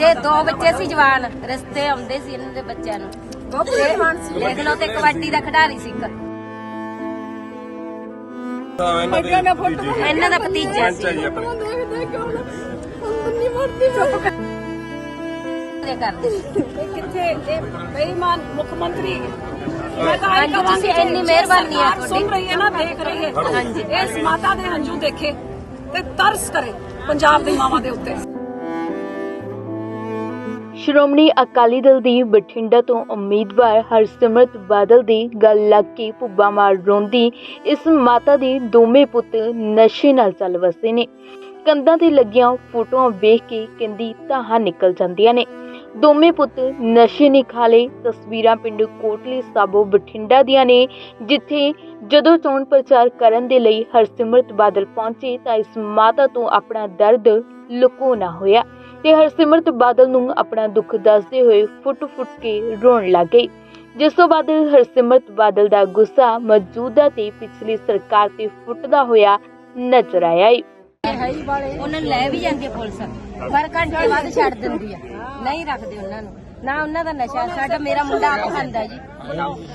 ਤੇ ਦੋ ਬੱਚੇ ਸੀ ਜਵਾਨ ਰਸਤੇ ਆਉਂਦੇ ਸੀ ਇਹਨਾਂ ਦੇ ਬੱਚਿਆਂ ਨੂੰ। ਤੇ ਦੇਖ ਲਓ ਤੇ ਕਬੱਡੀ ਦਾ ਖਿਡਾਰੀ ਸੀ ਇੱਕ। ਇਹਨਾਂ ਦਾ ਭਤੀਜਾ ਸੀ। ਦੇ ਕਰਦੇ ਸੀ। ਕਿੱਥੇ? ਇਹ ਬੇਈਮਾਨ ਮੁੱਖ ਮੰਤਰੀ। ਮੈਂ ਤਾਂ ਹਾਂਜੀ, ਇਹ ਕਹਾਂਗੀ ਤੁਸੀਂ ਇੰਨੀ ਮਿਹਰਬਾਨੀ ਹੈ ਸਰਕਾਰ ਸੁਣ ਰਹੀ ਹੈ ਨਾ ਦੇਖ ਰਹੀ ਹੈ। ਹਾਂਜੀ। ਇਸ ਮਾਤਾ ਦੇ ਹੰਝੂ ਦੇਖੇ ਤੇ ਤਰਸ ਕਰੇ ਪੰਜਾਬ ਦੀ ਮਾਵਾਂ ਦੇ ਉੱਤੇ। ਸ਼੍ਰੋਮਣੀ ਅਕਾਲੀ ਦਲ ਦੀ ਬਠਿੰਡਾ ਤੋਂ ਉਮੀਦਵਾਰ ਹਰਸਿਮਰਤ ਬਾਦਲ ਦੀ ਗੱਲ ਲੱਗ ਕੇ ਭੁੱਬਾ ਮਾਰ ਰੋਂਦੀ ਇਸ ਮਾਤਾ ਦੇ ਦੋਵੇਂ ਪੁੱਤ ਨਸ਼ੇ ਨਾਲ ਚੱਲ ਵਸੇ ਨੇ। ਕੰਧਾਂ ਤੇ ਲੱਗੀਆਂ ਫੋਟੋਆਂ ਵੇਖ ਕੇ ਕਹਿੰਦੀ ਧਾਹਾਂ ਨਿਕਲ ਜਾਂਦੀਆਂ ਨੇ। ਦੋਵੇਂ ਪੁੱਤ ਨਸ਼ੇ ਨੇ ਖਾ ਲਏ। ਤਸਵੀਰਾਂ ਪਿੰਡ ਕੋਟਲੀ ਸਾਬੋ ਬਠਿੰਡਾ ਦੀਆਂ ਨੇ, ਜਿੱਥੇ ਜਦੋਂ ਚੋਣ ਪ੍ਰਚਾਰ ਕਰਨ ਦੇ ਲਈ ਹਰਸਿਮਰਤ ਬਾਦਲ ਪਹੁੰਚੇ ਤਾਂ ਇਸ ਮਾਤਾ ਤੋਂ ਆਪਣਾ ਦਰਦ ਲੁਕੋ ਨਾ ਹੋਇਆ। ਤੇ ਹਰਸਿਮਰਤ ਬਾਦਲ ਨੂੰ ਆਪਣਾ ਦੁੱਖ ਦੱਸਦੇ ਹੋਏ ਫੁੱਟ-ਫੁੱਟ ਕੇ ਰੋਣ ਲੱਗ ਗਈ। ਜਿਸ ਤੋਂ ਬਾਅਦ ਹਰਸਿਮਰਤ ਬਾਦਲ ਦਾ ਗੁੱਸਾ ਮੌਜੂਦਾ ਤੇ ਪਿਛਲੀ ਸਰਕਾਰ ਤੇ ਫੁੱਟਦਾ ਹੋਇਆ ਨਜ਼ਰ ਆਇਆ ਉਹਨਾਂ ਨੂੰ ਲੈ ਵੀ ਜਾਂਦੀ ਪੁਲਿਸ। ਪਰ ਘੰਟੇ ਬਾਅਦ ਛੱਡ ਦਿੰਦੀ ਆ। ਨਹੀਂ ਰੱਖਦੇ ਉਹਨਾਂ ਨੂੰ। ਨਾ ਉਹਨਾਂ ਦਾ ਨਸ਼ਾ ਸਾਡਾ ਮੇਰਾ ਮੁੰਡਾ ਆਪ ਖਾਂਦਾ ਜੀ।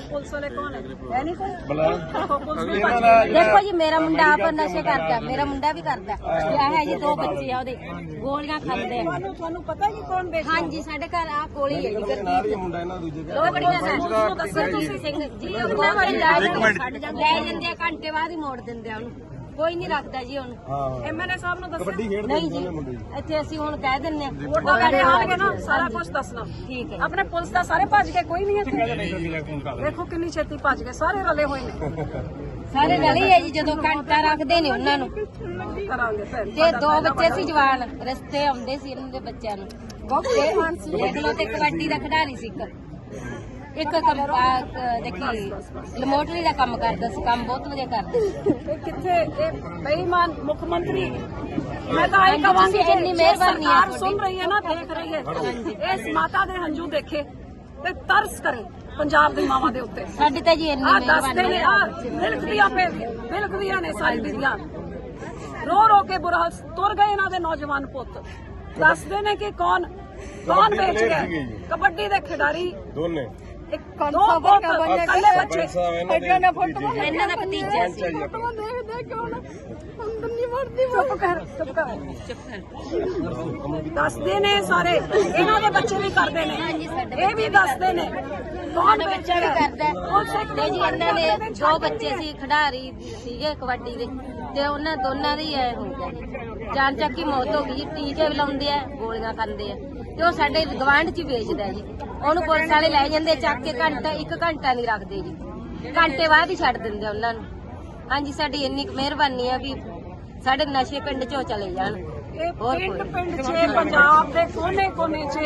ਪੁਲਿਸ ਵਾਲੇ ਕੌਣ ਹੈ ਹੈ ਨਹੀਂ ਕੋਈ ਦੇਖੋ ਜੀ ਮੇਰਾ ਮੁੰਡਾ ਆਪ ਨਸ਼ੇ ਕਰਦਾ ਮੇਰਾ ਮੁੰਡਾ ਵੀ ਕਰਦਾ। ਇਹ ਹੈ ਜੀ ਦੋ ਬੱਚੇ ਆ ਉਹਦੇ ਗੋਲੀਆਂ ਖਾਂਦੇ ਆ। ਤੁਹਾਨੂੰ ਤੁਹਾਨੂੰ ਪਤਾ ਕਿ ਕੌਣ ਵੇਚ ਹਾਂਜੀ ਸਾਡੇ ਘਰ ਆ ਕੋਲ ਹੀ ਜੀ ਗਰਦੀਪ ਮੁੰਡਾ ਇਹਨਾਂ ਦੂਜੇ ਦੇ ਦੋ ਬੜੀਆਂ ਨੇ ਗੁਰਦੀਪ ਸਿੰਘ। ਜੀ ਉਹਨਾਂ ਵਾਲੀ ਲੈ ਜਾਂਦੇ ਆ ਘੰਟੇ ਬਾਅਦ ਹੀ ਮੋੜ ਦਿੰਦੇ ਆ ਉਹਨੂੰ। ਕੋਈ ਨਹੀਂ ਰੱਖਦਾ ਜੀ ਉਹਨੂੰ ਹਾਂ। ਐਮਐਲਏ ਸਾਹਿਬ ਨੂੰ ਦੱਸੋ ਕਬੱਡੀ ਖੇਡਦੇ ਨਹੀਂ ਜੀ ਦੋਨੇ ਮੁੰਡੇ ਜੀ। ਇੱਥੇ ਅਸੀਂ ਹੁਣ ਕਹਿ ਦਿੰਨੇ ਆ ਵੋਟਾਂ ਲੈਣੇ ਆਣਗੇ ਨਾ ਸਾਰਾ ਕੁਝ ਦੱਸਣਾ। ਠੀਕ ਹੈ। ਆਪਣੇ ਪੁਲਿਸ ਦਾ ਸਾਰੇ ਭੱਜ ਗਏ ਕੋਈ ਨਹੀਂ ਇੱਥੇ। ਦੇਖੋ ਕਿੰਨੀ ਛੇਤੀ ਭੱਜ ਗਏ ਸਾਰੇ ਰਲੇ ਹੋਏ ਨੇ। ਸਾਰੇ ਰਲੇ ਹੈ ਜੀ ਜਦੋਂ ਘੰਟਾ ਰੱਖਦੇ ਨੇ ਉਹਨਾਂ ਨੂੰ। ਕਰਾਂਗੇ ਫਿਰ। ਤੇ ਦੋ ਬੱਚੇ ਸੀ ਜਵਾਨ ਰਸਤੇ ਆਉਂਦੇ ਸੀ ਇਹਨਾਂ ਦੇ ਬੱਚਿਆਂ ਨੂੰ। ਤੇ ਦੇਖ ਲਓ ਤੇ ਕਬੱਡੀ ਦਾ ਖਿਡਾਰੀ ਸੀ ਇੱਕ। ਇੱਕ ਕੰਮ ਆ- ਦੇਖੀ ਲਮੋਟਰੀ ਦਾ ਕੰਮ ਕਰਦਾ ਸੀ ਕੰਮ ਬਹੁਤ ਵਧੀਆ ਕਰਦਾ ਸੀ। ਇਹ ਕਿੱਥੇ ਇਹ ਬੇਈਮਾਨ ਮੁੱਖ ਮੰਤਰੀ। ਮੈਂ ਤਾਂ ਇਹ ਹਾਂਜੀ, ਕਹਾਂਗੀ ਤੁਸੀਂ ਇੰਨੀ ਜੇ ਮਿਹਰਬਾਨੀ ਹੈ ਸਰਕਾਰ। ਸੁਣ ਰਹੀ ਹੈ ਨਾ ਦੇਖ ਰਹੀ ਹੈ। ਇਸ ਮਾਤਾ ਦੇ ਹੰਝੂ ਦੇਖੇ ਤੇ ਤਰਸ ਕਰੇ ਪੰਜਾਬ ਦੀ ਮਾਵਾਂ ਦੇ ਉੱਤੇ। ਸਾਡੀ ਤਾਂ ਜੀ ਇੰਨੀ ਆ ਦੱਸਦੇ ਮਿਹਰਬਾਨੀ ਨੇ ਆ ਬਿਲਕਦੀਆਂ ਪੇ ਬਿਲਕਦੀਆਂ ਨੇ ਸਾਰੀ ਬੀਬੀਆਂ। ਰੋ ਰੋ ਕੇ ਬੁਰਾ ਹਾਲ ਤੁਰ ਗਏ ਇਹਨਾਂ ਦੇ ਨੌਜਵਾਨ ਪੁੱਤ। ਦੱਸਦੇ ਨੇ ਕਿ ਕੌਣ ਕੌਣ ਵੇਚ ਗਿਆ? ਕਬੱਡੀ ਦੇ ਖਿਡਾਰੀ। ਦੋਨੇ। ਇੱਕ ਦੋ ਪੁੱਤ ਕੱਲੇ ਬੱਚੇ ਸਾਹਿਬ ਇਹਨਾਂ ਦੇ ਭਤੀਜੇ ਇਹਨਾਂ ਦਾ ਭਤੀਜਾ। ਸੀ ਚੁੱਪ ਕਰ ਚੁੱਪ ਕਰ ਚੁੱਪ ਕਰ। ਦੱਸਦੇ ਨੇ ਸਾਰੇ। ਇਹਨਾਂ ਦੇ ਬੱਚੇ ਵੀ ਕਰਦੇ ਨੇ। ਇਹ ਵੀ ਦੱਸਦੇ ਨੇ। ਕੌਣ ਸਾਡਾ ਬੱਚਾ ਵੀ ਵੇਚੇਗਾ ਕਰਦਾ ਹੈ। ਤੇ ਜੀ ਇਹਨਾਂ ਦੇ ਦੋ ਬੱਚੇ ਸੀ ਖਿਡਾਰੀ ਸੀਗੇ ਕਬੱਡੀ ਦੇ। ਤੇ ਉਹਨਾਂ ਦੋਨਾਂ ਦੀ ਐ ਹੋ। ਗਿਆ ਜੀ। ਜਾਨ ਚੱਕੀ ਮੌਤ ਹੋ ਗਈ ਜੀ। ਟੀਕੇ ਵੀ ਲਾਉਂਦੇ ਆ ਗੋਲੀਆਂ ਖਾਂਦੇ ਆ। ਤੇ ਉਹ ਸਾਡੇ ਗਵਾਂਢ ਚ ਵੇਚਦਾ ਜੀ। ਉਹਨੂੰ ਪੁਲਿਸ ਵਾਲੇ ਲੈ ਜਾਂਦੇ ਚੱਕ ਕੇ ਘੰਟਾ ਇੱਕ ਘੰਟਾ ਨਹੀਂ ਰੱਖਦੇ ਜੀ। ਘੰਟੇ ਬਾਅਦ ਹੀ ਛੱਡ ਦਿੰਦੇ ਉਹਨਾਂ ਨੂੰ। ਹਾਂਜੀ ਸਾਡੀ ਇੰਨੀ ਕੁ ਮਿਹਰਬਾਨੀ ਆ ਵੀ ਸਾਡੇ ਨਸ਼ੇ ਪਿੰਡ ਚੋਂ ਚਲੇ ਜਾਣ। ਇਹ ਹੋਰ ਪਿੰਡ ਕੋਈ। ਪਿੰਡ 'ਚ ਪੰਜਾਬ ਦੇ ਕੋਨੇ ਕੋਨੇ 'ਚ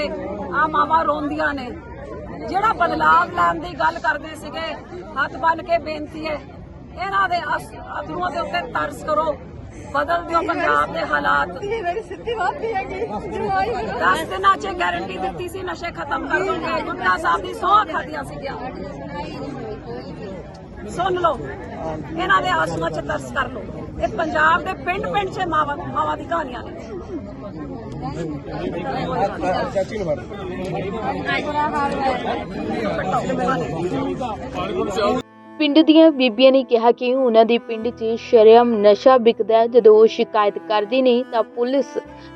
ਆ ਮਾਵਾਂ ਰੋਂਦੀਆਂ ਨੇ। ਜਿਹੜਾ ਬਦਲਾਵ ਲੈਣ ਦੀ ਗੱਲ ਕਰਦੇ ਸੀਗੇ ਹੱਥ ਬੰਨ ਕੇ ਬੇਨਤੀ ਹੈ ਇਹਨਾਂ ਦੇ ਅਸ- ਅਥਰੂਆਂ ਦੇ ਉੱਤੇ ਤਰਸ ਕਰੋ। ਬਦਲ ਦਿਓ ਪੰਜਾਬ ਦੇ ਹਾਲਾਤ। ਦਸ ਦਿਨਾਂ 'ਚ ਗਾਰੰਟੀ ਦਿੱਤੀ ਸੀ ਨਸ਼ੇ ਖਤਮ ਕਰ ਦੋਗੇ। ਗੁੰਡਾ ਸਾਹਿਬ ਦੀ ਸੌਂ ਖਾਦੀਆਂ ਸੀਗੀਆਂ। ਸੁਣ ਲਓ। ਇਹਨਾਂ ਦੇ ਆਸੂਆਂ 'ਚ ਤਰਸ ਕਰ ਲਓ। ਇਹ ਪੰਜਾਬ ਦੇ ਪਿੰਡ ਪਿੰਡ 'ਚ ਮਾਵਾਂ ਮਾਵਾਂ ਦੀ ਕਹਾਣੀਆਂ ਨੇ। ਚਾਚੀ ਨੂੰ ਫੜ ਪਿੰਡ ਦੀਆਂ ਬੀਬੀਆਂ ਨੇ ਕਿਹਾ ਕਿ ਉਹਨਾਂ ਦੇ ਪਿੰਡ 'ਚ ਸ਼ਰੇਆਮ ਨਸ਼ਾ ਵਿਕਦਾ ਜਦੋਂ ਉਹ ਸ਼ਿਕਾਇਤ ਕਰਦੇ ਨੇ ਤਾਂ ਪੁਲਿਸ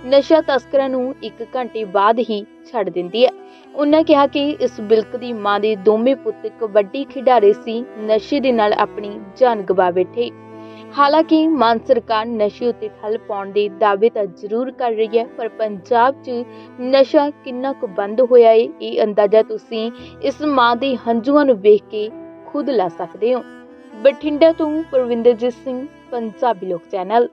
ਨਸ਼ਾ ਤਸਕਰਾਂ ਨੂੰ 1 ਘੰਟੇ ਬਾਅਦ ਹੀ ਛੱਡ ਦਿੰਦੀ ਹੈ। ਉਹਨਾਂ ਕਿਹਾ ਕਿ ਇਸ ਬਿਲਕ ਦੀ ਮਾਂ ਦੇ ਦੋਵੇਂ ਪੁੱਤ ਕਬੱਡੀ ਖਿਡਾਰੇ ਸੀ। ਨਸ਼ੇ ਦੇ ਨਾਲ ਆਪਣੀ ਜਾਨ ਗਵਾ ਬੈਠੇ। ਹਾਲਾਂਕਿ ਮਾਨ ਸਰਕਾਰ ਨਸ਼ੇ ਉੱਤੇ ਠੱਲ ਪਾਉਣ ਦੇ ਦਾਅਵੇ ਤਾਂ ਜ਼ਰੂਰ ਕਰ ਰਹੀ ਹੈ, ਪਰ ਪੰਜਾਬ 'ਚ ਨਸ਼ਾ ਕਿੰਨਾ ਕੁ ਬੰਦ ਹੋਇਆ ਏ, ਇਹ ਅੰਦਾਜ਼ਾ ਤੁਸੀਂ ਇਸ ਮਾਂ ਦੇ ਹੰਝੂਆਂ ਨੂੰ ਵੇਖ ਕੇ ਖੁਦ ਲਾ ਸਕਦੇ ਹੋ। ਬਠਿੰਡਾ ਤੋਂ ਪਰਵਿੰਦਰਜੀਤ ਸਿੰਘ ਪੰਜਾਬੀ ਲੋਕ ਚੈਨਲ।